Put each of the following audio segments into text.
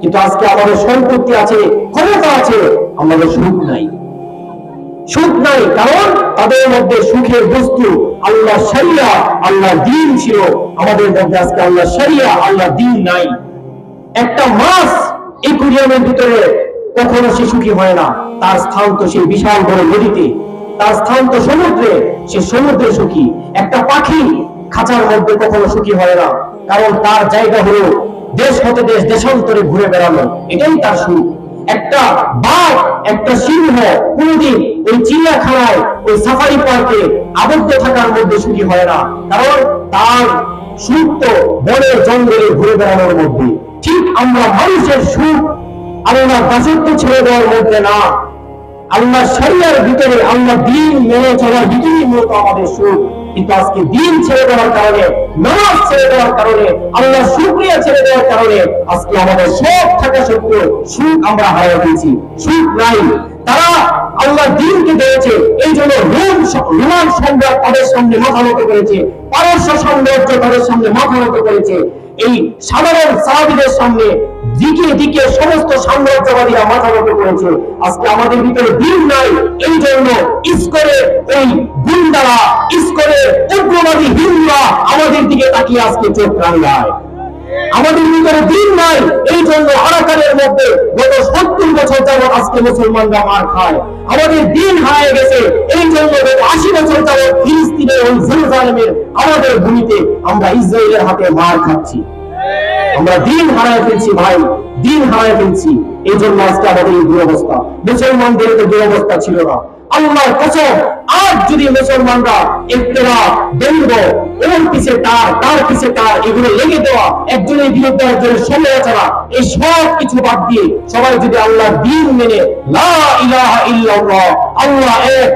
কিন্তু আজকে আমাদের সম্পত্তি আছে, ক্ষমতা আছে, আমাদের সুখ নাই। সুখ নাই কারণ তাদের মধ্যে সুখের বস্তু আল্লাহ শরিয়া আল্লাহ দিন ছিল। আমাদের মধ্যে আজকে আল্লাহ শরিয়া আল্লাহ দিন নাই। একটা মাছ একুরিয়ামের ভিতরে কখনো সে সুখী হয় না। তার স্থান তো সেই বিশাল বড় নদীতে। তার স্থান তো সমুদ্রে। সে সমুদ্রে সুখী। একটা পাখি খাঁচার মধ্যে কখনো সুখী হয় না। কারণ তার জায়গা হলো দেশ হতে দেশ, দেশান্তরে ঘুরে বেড়ানো এটাই তার সুখ একটা বাঘ, একটা সিংহ কোনদিন ওই চিড়িয়াখানায়, ওই সাফারি পার্কে আবদ্ধ থাকার মধ্যে সুখী হয় না। কারণ তার সুখ তো বনের জঙ্গলে ঘুরে বেড়ানোর মধ্যে। ঠিক আমরা মানুষের সুখ আল্লাহ দাসত্ব ছেড়ে দেওয়ার মধ্যে না। আল্লাহ শরিয়ার ভিতরে আল্লাহ দিন মেনে চলার ভিতরেই মূলত আমাদের সুখ। কিন্তু আজকে দিন ছেড়ে দেওয়ার কারণে, নামাজ ছেড়ে দেওয়ার কারণে, আল্লাহ ছেড়ে দেওয়ার কারণে আজকে আমাদের সব থাকা সত্ত্বেও সুখ আমরা হারিয়ে ফেলছি। সুখ নাই। তারা আল্লাহ দিনকে দিয়েছে, এই জন্য রোম রোমান সম্রাট তাদের করেছে, পারস্য তাদের করেছে। এই সাধারণ সাহাবিদের সামনে দিকে দিকে সমস্ত সাম্রাজ্যবাদীরা মাথা নত করেছে। আজকে আমাদের ভিতরে দিন নাই, এই জন্য ইস্করে ওই উগ্রবাদী হিন্দুরা আমাদের দিকে তাকিয়ে আজকে চোখ আমাদের ভিতরে দিন নাই, এই জন্য মধ্যে গত সত্তর বছর যাবৎ আজকে মুসলমানরা মার খায়। আমাদের দিন হারিয়ে গেছে, এই জন্য গত আশি বছর যাবৎ ফিলিস্তিনের ওই জেরুজালেমের আমাদের ভূমিতে আমরা ইসরায়েলের হাতে মার খাচ্ছি। আমরা দিন হারায় ফেলছি ভাই, দিন হারায় ফেলছি। এই জন্য আজকে আমাদের এই দুরবস্থা। মুসলমানদের তো দুরবস্থা ছিল না। আল্লাহর কসম, আজ যদি মুসলমানরা ইফতেরা দৈব ওর পিছে তার তার পিছে তার, এগুলো লেগে দেওয়া, একজনের বিরুদ্ধে একজনের সমালোচনা এই সব কিছু বাদ দিয়ে সবাই যদি আল্লাহর দিন মেনে আল্লাহ এক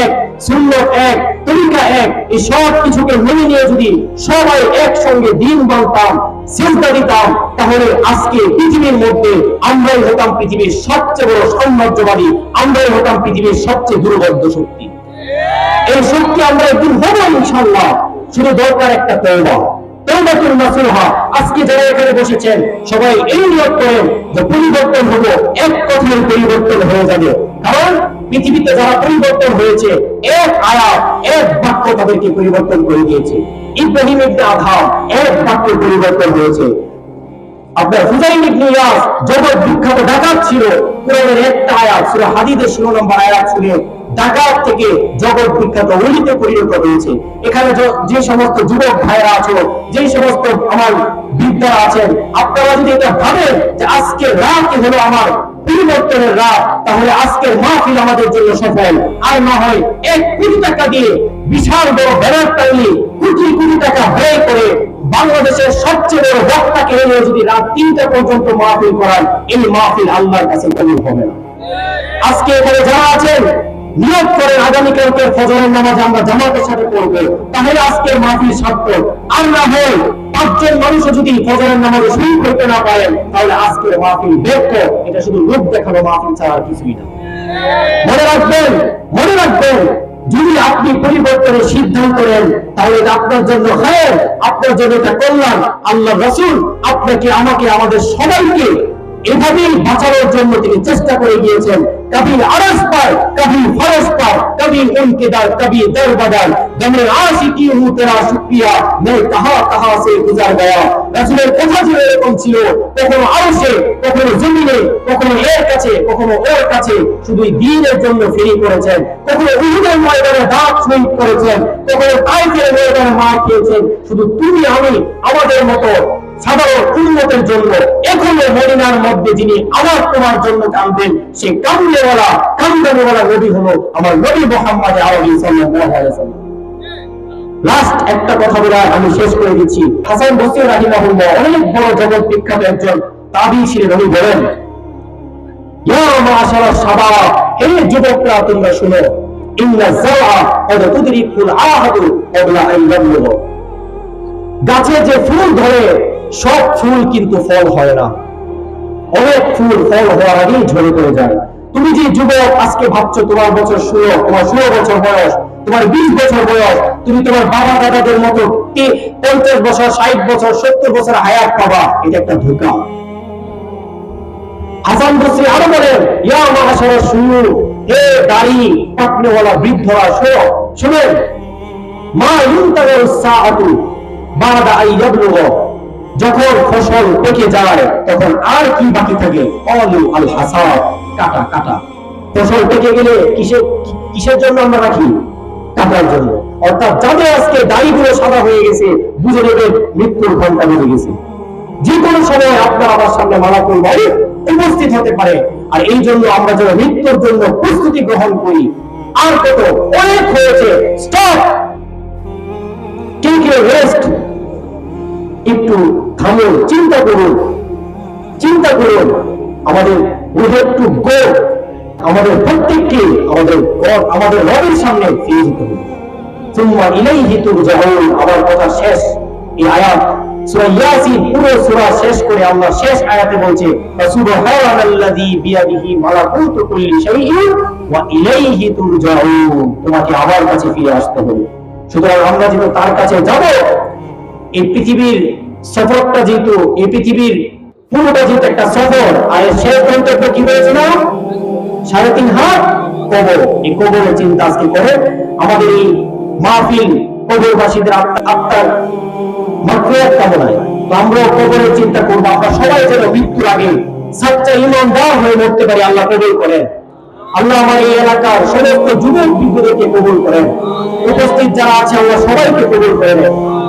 এক, সুন্নত এক, তরিকা এক, এই সব কিছুকে মেনে নিয়ে যদি সবাই একসঙ্গে দিন বানতাম সেজদা দিতাম, তাহলে আজকে পৃথিবীর মধ্যে আমরাই হতাম পৃথিবীর সবচেয়ে বড় সাম্রাজ্যবাদী, আমরাই হতাম পৃথিবীর সবচেয়ে দুর্বদ্ধ শক্তি এই শক্তি আমরা একদিন হব ইনশাল্লাহ শুধু দরকার একটা তৌবা আজকে যারা এখানে বসেছেন, সবাই এই নিয়োগ করেন যে পরিবর্তন হব। এক কথায় পরিবর্তন হয়ে যাবে। কারণ পৃথিবীতে যারা পরিবর্তন হয়েছে, এক এক বাক্য তাদেরকে পরিবর্তন করে দিয়েছে। ইব্রাহিম ইবনে আদহাম, এক বাক্যে পরিবর্তন হয়েছে। আপনার হুজাইন ইবনে ইয়াস ছিল। কোরআনের একটা আয়াত, সূরা হাদিদের 16 নম্বর আয়াত শুনে ডাকাত থেকে জগৎ বিখ্যাত পরিণত হয়েছে। এখানে যে- সমস্ত যুবক ভাইরা যে সমস্ত আমার বিদ্যা আছেন, আপনারা যদি এটা ভাবেন যে আজকে রাত হলো আমার পরিবর্তনের রাত, তাহলে আজকের মাহফিল আমাদের জন্য সফল। আর না হয় এক কোটি টাকা দিয়ে বিশাল বড় ব্যানার কোটি কোটি টাকা ব্যয় করে বাংলাদেশের সবচেয়ে বড় বক্তাকে এনে যদি রাত তিনটা পর্যন্ত মাহফিল করান, এই মাহফিল আল্লাহর কাছে কবুল হবে না। আজকে এখানে যারা আছেন নিয়োগ করেন আগামীকালকে ফজরের নামাজ আমরা জামাতের সাথে পড়ব। তাহলে আজকের মাহফিল সার্থক। আর না হয় পাঁচজন মানুষ যদি ফজরের নামাজে শুরু করতে না পারেন তাহলে আজকের মাহফিল ব্যর্থ এটা শুধু লোক দেখানো মাহফিল ছাড়া কিছুই না। মনে রাখবেন মনে রাখবেন, যদি আপনি পরিবর্তনের সিদ্ধান্ত নেন, তাহলে আপনার জন্য হ্যাঁ আপনার জন্য এটা কল্যাণ। আল্লাহ রসুল আপনাকে, আমাকে, আমাদের সবাইকে এভাবেই বাঁচানোর জন্য তিনি চেষ্টা করে গিয়েছেন। কবি আরস পার কবি ফরস পার কবি উনকে দার কবি দর বদল গমে আশিকি হু তেরা শুকরিয়া मैं कहां कहां से गुजर गया রাসূলের কথা ছিল এরকম ছিল কখনো আরশে কখনো জমিনে কখনো এর কাছে কখনো ওর কাছে শুধু এই দ্বীনের জন্য ফেরি করেছেন কখনো উহুদের ময়দানে দাঁত শহীদ করেছেন কখনো তাইফের ময়দানে মার খেয়েছেন শুধু তুমি আমি আমাদের মতো মধ্যে যিনি আমার তোমার জন্য সে আমার একটা কথা বলে আমি শেষ করে দিচ্ছি। হাসান বসির রাহিমাহুল্লাহ অনেক বড় জগৎ বিখ্যাত একজন তাবি ছিলেন উনি বলেন শাবাব হে যুবকরা, তোমরা শুনো, ইন্না যারা কদ গাছে যে ফুল ধরে সব ফুল কিন্তু ফল হয় না। অনেক ফুল ফল হওয়ার আগেই ঝরে পড়ে যায়। তুমি যে যুবক আজকে ভাবছ তোমার বছর ষোলো, তোমার ষোলো বছর বয়স, তোমার বিশ বছর বয়স, তুমি তোমার বাবা দাদাদের মতো পঞ্চাশ বছর, ষাট বছর, সত্তর বছর হায়াত পাবা, এটা একটা ধোকা। হাসান বসরি আরও বলেন, ইয়া মহাশয় শুনু, হে দাড়ি পাকনেওয়ালা বৃদ্ধরা, শোনো, শুনেন, মা ইউনতাগু সাআতু বাদা আই ইয়াবলুগ যখন ফসল পেকে যায়, তখন আর কি বাকি থাকে? অলু আল হাসাদ কাটা কাটা। ফসল পেকে গেলে কিসের কিসের জন্য আমরা রাখি? কাটার জন্য। অর্থাৎ যাদের আজকে দাড়িগুলো সাদা হয়ে গেছে, বুঝে নেবেন মৃত্যুর ঘণ্টা বেজে গেছে। যে কোনো সময় আপনার আমার সামনে মালাকুল মউত উপস্থিত হতে পারে। আর এই জন্য আমরা যেন মৃত্যুর জন্য প্রস্তুতি গ্রহণ করি, আর কত অনেক হয়েছে স্টপ টেক রেস্ট একটু থামুন, চিন্তা করুন চিন্তা করুন। আমাদের টু গো আমাদের প্রত্যেককে আমাদের আমাদের রবের সামনে ফিরে যেতে হবে। কথা শেষ। এই আয়াত ইয়াসিন, পুরো শেষ করে আল্লাহ শেষ আয়াতে বলছে সুবহানাল্লাযী বিয়াদিহি কুল্লি শাইইন ওয়া ইলাইহি তুরজাউন। তোমাকে আমার কাছে ফিরে আসতে হবে। সুতরাং আমরা যেহেতু তার কাছে যাব, এই পৃথিবীর সফরটা যেহেতু এই পৃথিবীর পুরোটা যেহেতু একটা সফর, আর শেষ গন্তব্য কি হয়েছিল? সাড়ে তিন হাত কবর। এই কবরের চিন্তা আজকে করে আমাদের এই মাহফিল কবরবাসীদের আত্মার মাফিয়াত কামনায়। তো আমরাও কবরের চিন্তা করব। আমরা সবাই যেন মৃত্যুর আগে সাচ্চা ইমানদার হয়ে মরতে পারি, আল্লাহ কবুল করেন। আল্লাহ আমার এই এলাকার সমস্ত যুবক বৃদ্ধদেরকে কবুল করেন। উপস্থিত যারা আছে, আল্লাহ সবাইকে কবুল করেন।